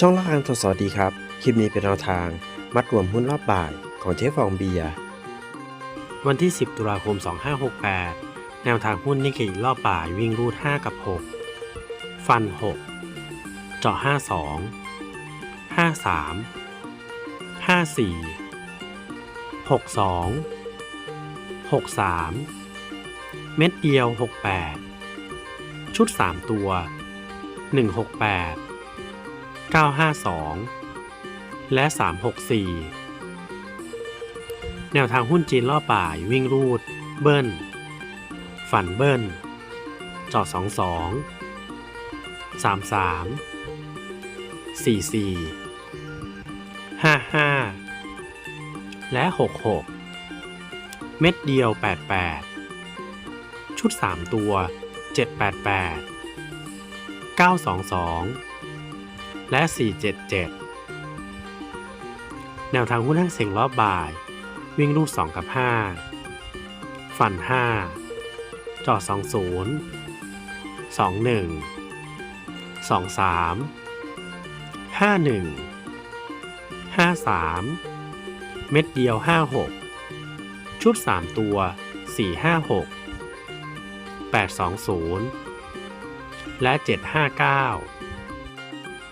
ช่องละครังทศสวัสดีครับ คลิปนี้เป็นแนวทาง มัดรวมหุ้นรอบบ่ายของเจ๊ฟองเบียร์วันที่ 10 ตุลาคม 2568 แนวทางหุ้นนิกเกิรอบบ่ายวิ่งรูด 5 กับ 6 ฟัน 6 เจาะ 52 53 54 62 63 เม็ดเดียว 68 ชุด 3 ตัว 168 952 และ 364 แนวทางหุ้นจีนรอบบ่าย วิ่งรูด เบิ้ล ฝันเบิ้ลจอด22 33 44 55 และ 66 เม็ดเดียว 88 ชุด 3 ตัว 788 922 และ 477 แนวทางหุ้นห้างเสียงรอบบ่าย วิ่งรูด2กับ 5 ฟัน 5 จอด 20 21 23 51 53 เม็ดเดียว 56 ชุด 3 ตัว 456 820 และ 759